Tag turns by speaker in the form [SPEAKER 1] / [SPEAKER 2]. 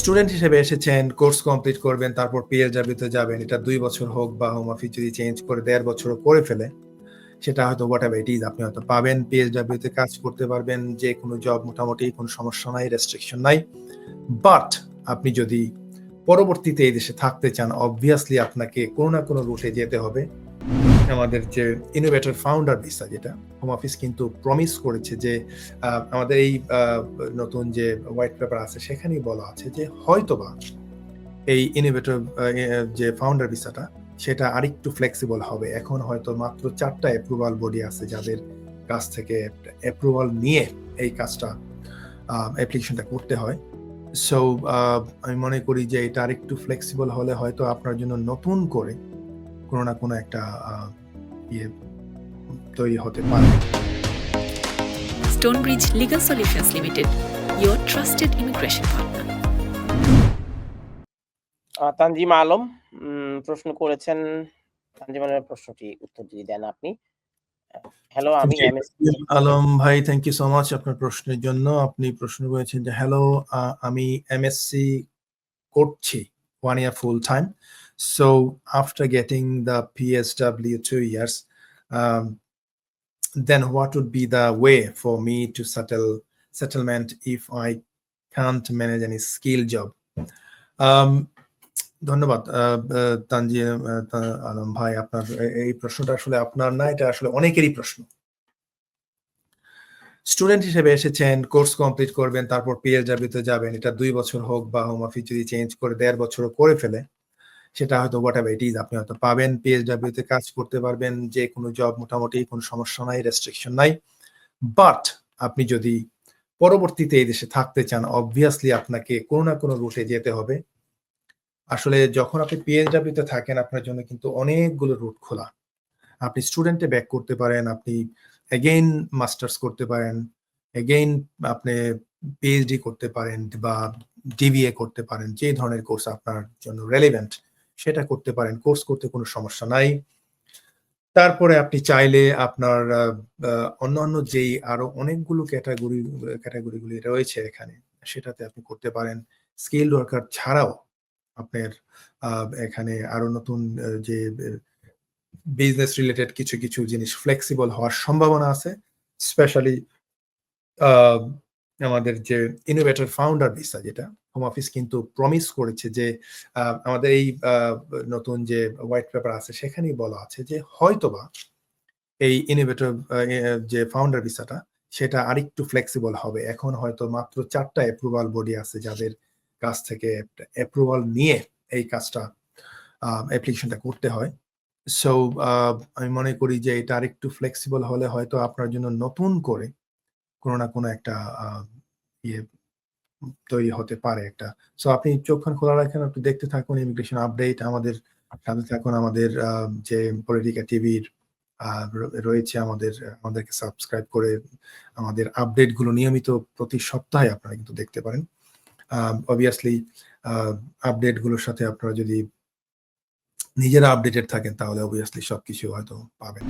[SPEAKER 1] Student হিসেবে এসেছেন, course complete করবেন, তারপর পিএসডব্লিউতে যাবেন। এটা দুই বছর হোক বা হোম অফিস যদি চেঞ্জ করে দেড় বছরও করে ফেলে, সেটা হয়তো হোয়াটএভার ইট ইজ আপনি হয়তো পাবেন। পিএসডব্লিউতে কাজ করতে পারবেন। যে কোনো জব মোটামুটি কোনো সমস্যা নাই, রেস্ট্রিকশন নাই। বাট আপনি যদি পরবর্তীতে এই দেশে থাকতে চান, অবভিয়াসলি আপনাকে কোনো না কোনো রুটে যেতে হবে। আমাদের যে ইনোভেটর ফাউন্ডার ভিসা যেটা, হোম অফিস কিন্তু প্রমিস করেছে যে আমাদের এই নতুন যে হোয়াইট পেপার আছে সেখানেই বলা আছে যে হয়তোবা এই ইনোভেটর যে ফাউন্ডার ভিসাটা সেটা আরেকটু ফ্লেক্সিবল হবে। এখন হয়তো মাত্র চারটা অ্যাপ্রুভাল বডি আছে যাদের কাছ থেকে অ্যাপ্রুভাল নিয়ে এই কাজটা অ্যাপ্লিকেশনটা করতে হয়। সো আমি মনে করি যে এটা আরেকটু ফ্লেক্সিবল হলে হয়তো আপনার জন্য নতুন করে কোনো না কোনো একটা ইয়ে তৈরি হতে পারে।
[SPEAKER 2] Stonebridge Legal Solutions Limited, your trusted immigration partner.
[SPEAKER 3] আ তানজিম আলম উম প্রশ্ন করেছেন। তানজিম আলমের প্রশ্নটি উত্তর যদি দেন আপনি। হ্যালো আমি
[SPEAKER 1] আলম ভাই থ্যাংক ইউ সো মাচ আপনার প্রশ্নের জন্য। আপনি প্রশ্ন করেছেন যে হ্যালো আমি এমএসসি করছি 1 year full time. So after getting the PSW 2 years, um, then what would be the way for me to settle settlement if I can't manage any skill job? Um, ধন্যবাদ আ আ তানজিম আ তা আলম ভাই আপনার এই প্রশ্নটা আসলে আপনার না, এটা আসলে অনেকেরই প্রশ্ন। স্টুডেন্ট হিসেবে এসেছেন, কোর্স কমপ্লিট করবেন, তারপর পিএসডব্লিউতে যাবেন। এটা ২ বছর হোক বা হোম অফিস যদি চেঞ্জ করে ১.৫ বছরও করে ফেলে, সেটা হয়তো হোয়াটএভার ইট ইজ আপনি হয়তো পাবেন। পিএসডব্লিউতে কাজ করতে পারবেন। যে কোনো জব মোটামুটি কোনো সমস্যা নাই, রেস্ট্রিকশন নাই। বাট আপনি যদি পরবর্তীতে এই দেশে থাকতে চান, অবভিয়াসলি আপনাকে কোনো না কোনো রুটে যেতে হবে। আসলে যখন আপনি পিএসডব্লিউতে থাকেন আপনার জন্য কিন্তু অনেকগুলো রুট খোলা। আপনি স্টুডেন্টে ব্যাক করতে পারেন, আপনি এগেইন মাস্টার্স করতে পারেন, এগেইন আপনি পিএইচডি করতে পারেন বা ডিবিএ করতে পারেন। যে ধরনের কোর্স আপনার জন্য রেলেভেন্ট সেটা করতে পারেন। কোর্স করতে কোনো সমস্যা নাই। তারপরে আপনি চাইলে আপনার অন্যান্য যেই আরও অনেকগুলো ক্যাটাগরি ক্যাটাগরিগুলি রয়েছে এখানে, সেটাতে আপনি করতে পারেন। স্কিলড ওয়ার্কার ছাড়াও আপনার এখানে আরও নতুন যে বিজনেস রিলেটেড কিছু, কিছু জিনিস ফ্লেক্সিবল হওয়ার সম্ভাবনা আছে। স্পেশালি আমাদের যে ইনোভেটর ফাউন্ডার ভিসা যেটা, হোম অফিস কিন্তু প্রমিস করেছে যে আমাদের এই নতুন যে হোয়াইট পেপার আছে সেখানেই বলা আছে যে হয়তোবা এই ইনোভেটর যে ফাউন্ডার ভিসাটা সেটা আরেকটু ফ্লেক্সিবল হবে। এখন হয়তো মাত্র চারটা অ্যাপ্রুভাল বডি আছে যাদের কাছ থেকে অ্যাপ্রুভাল নিয়ে এই কাজটা অ্যাপ্লিকেশনটা করতে হয়। সো আমি মনে করি যে এটা আরেকটু ফ্লেক্সিবল হলে হয়তো আপনার জন্য নতুন করে কোনো না কোনো একটা ইয়ে তৈরি হতে পারে একটা। সো আপনি চোখ-কান খোলা রাখেন, আপনি দেখতে থাকুন ইমিগ্রেশন আপডেট আমাদের সাথে থাকুন। আমাদের যে পলিটিকা টিভির রয়েছে আমাদের আমাদেরকে সাবস্ক্রাইব করে আমাদের আপডেটগুলো নিয়মিত প্রতি সপ্তাহে আপনারা কিন্তু দেখতে পারেন। অবভিয়াসলি আ আপডেটগুলোর সাথে আপনারা যদি নিজেরা আপডেটেড থাকেন তাহলে অবভিয়াসলি সবকিছু হয়তো পাবেন।